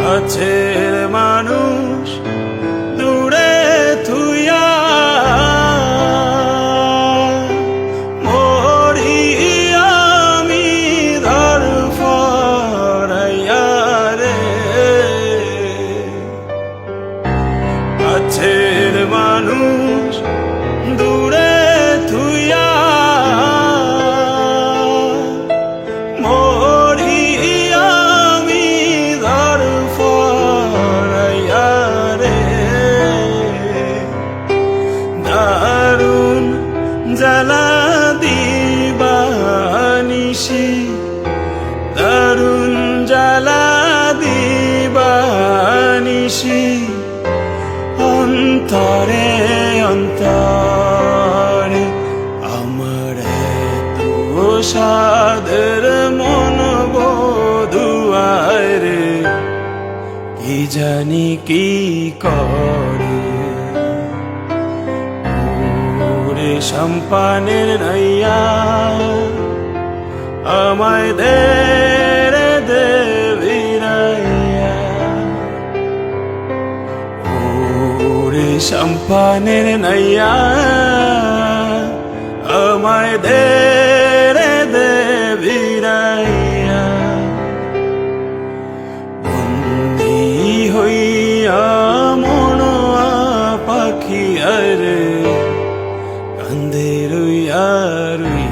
কাছের মানুষ দূরে থুইয়া। মরি আমি ধর ফরাইয়া রে। কাছের মানুষ জ্বালা দিবানিসি দারুণ জ্বালা দিবানিসি অন্তরে অন্তরে আমার সাদের মন বধুয়ায় রে, কি জানি কি করে। সম্পানের নাইয়া আমায় দে রে দেবিরাইয়া ওরে সম্পানের নাইয়া আমায় দে Hallelujah.